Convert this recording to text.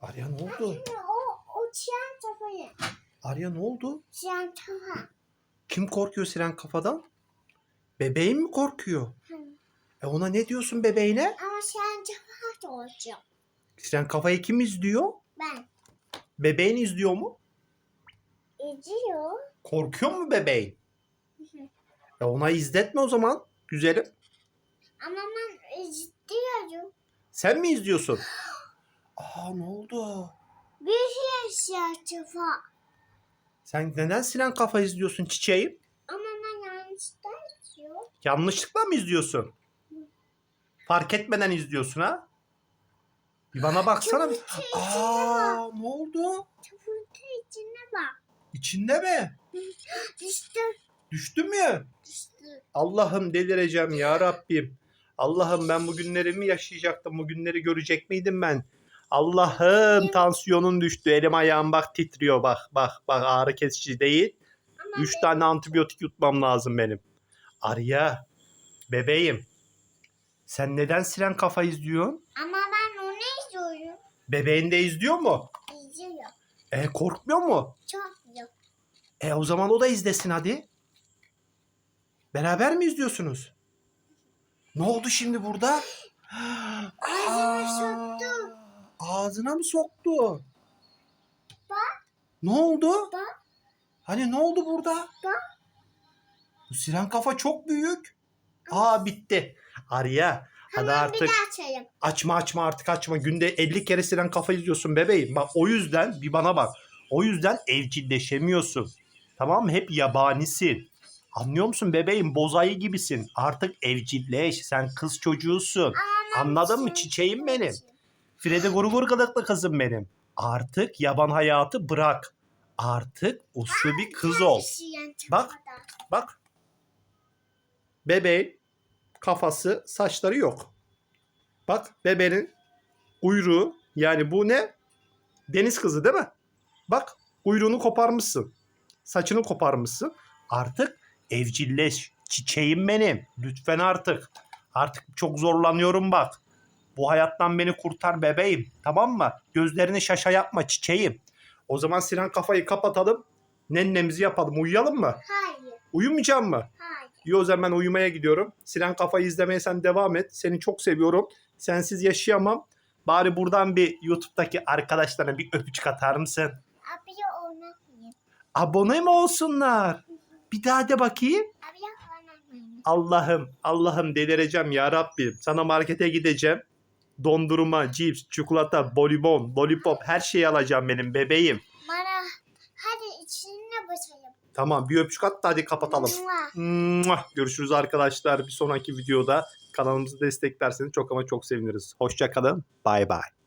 Arya ne oldu? Şimdi o, o çiyen kafayı. Arya ne oldu? Çiyen kafa. Kim korkuyor siren kafadan? Bebeğin mi korkuyor? Hı. E ona ne diyorsun bebeğine? Ama çiyen kafa da olacak. Siren kafayı kim izliyor? Ben. Bebeğin izliyor mu? İzliyor. Korkuyor mu bebeğin? Hı hı. E ona izletme o zaman. Güzelim. Ama ben izliyorum. Sen mi izliyorsun? Aa ne oldu? Bir şey kafa. Sen neden siren kafa izliyorsun çiçeğim? Ama ben yanlışlıkla izliyorum. Yanlışlıkla mı izliyorsun? Fark etmeden izliyorsun ha? Bir bana baksana. bir. Aa ne oldu? Çubukta içine bak. İçinde mi? Düştü. Düştü mü? Düştü. Allah'ım delireceğim ya Rabbim. Allah'ım ben bu günleri mi yaşayacaktım? Bu günleri görecek miydim ben? Allah'ım tansiyonun düştü. Elim ayağım bak titriyor bak bak bak ağrı kesici değil. Ama Üç tane antibiyotik yutmam lazım benim. Arya bebeğim sen neden siren kafa izliyorsun? Ama ben onu izliyorum. Bebeğin de izliyor mu? İzliyor. E korkmuyor mu? Çok yok. E o zaman o da izlesin hadi. Beraber mi izliyorsunuz? Ne oldu şimdi burada? Ağzına Aa, soktu. Ağzına mı soktu? Bak. Ne oldu? Bak. Hani ne oldu burada? Bak. Bu siren kafa çok büyük. Aa bitti. Arya hadi Hemen artık bir daha açayım. açma açma artık açma. Günde 50 kere siren kafa izliyorsun bebeğim. Bak o yüzden bir bana bak. O yüzden evcilleşemiyorsun. Tamam mı? Hep yabanisin. Anlıyor musun bebeğim? Bozayı gibisin. Artık evcilleş. Sen kız çocuğusun. Anladın mı çiçeğim benim? Freddy Gurgur kılıklı kızım benim. Artık yaban hayatı bırak. Artık uslu bir kız ol. Bak. Bak. Bebeğin kafası, saçları yok. Bak bebeğin kuyruğu yani bu ne? Deniz kızı değil mi? Bak kuyruğunu koparmışsın. Saçını koparmışsın. Artık evcilleş. Çiçeğim benim. Lütfen artık. Artık çok zorlanıyorum bak. Bu hayattan beni kurtar bebeğim. Tamam mı? Gözlerini şaşa yapma çiçeğim. O zaman Sinan kafayı kapatalım. Nennemizi yapalım. Uyuyalım mı? Hayır. Uyumayacak mı? Hayır. İyi o zaman ben uyumaya gidiyorum. Siren kafayı izlemeye sen devam et. Seni çok seviyorum. Sensiz yaşayamam. Bari buradan bir YouTube'daki arkadaşlarına bir öpücük atar mısın? Abiye oynatmayayım. Abone mi olsunlar? Bir daha de bakayım. Allah'ım, Allah'ım delireceğim ya Rabbim. Sana markete gideceğim. Dondurma, cips, çikolata, bolibon, lollipop her şeyi alacağım benim bebeğim. Bana hadi içine basayım. Tamam bir öpücük at da hadi kapatalım. Mua. Görüşürüz arkadaşlar. Bir sonraki videoda kanalımızı desteklerseniz çok ama çok seviniriz. Hoşçakalın. Bay bay.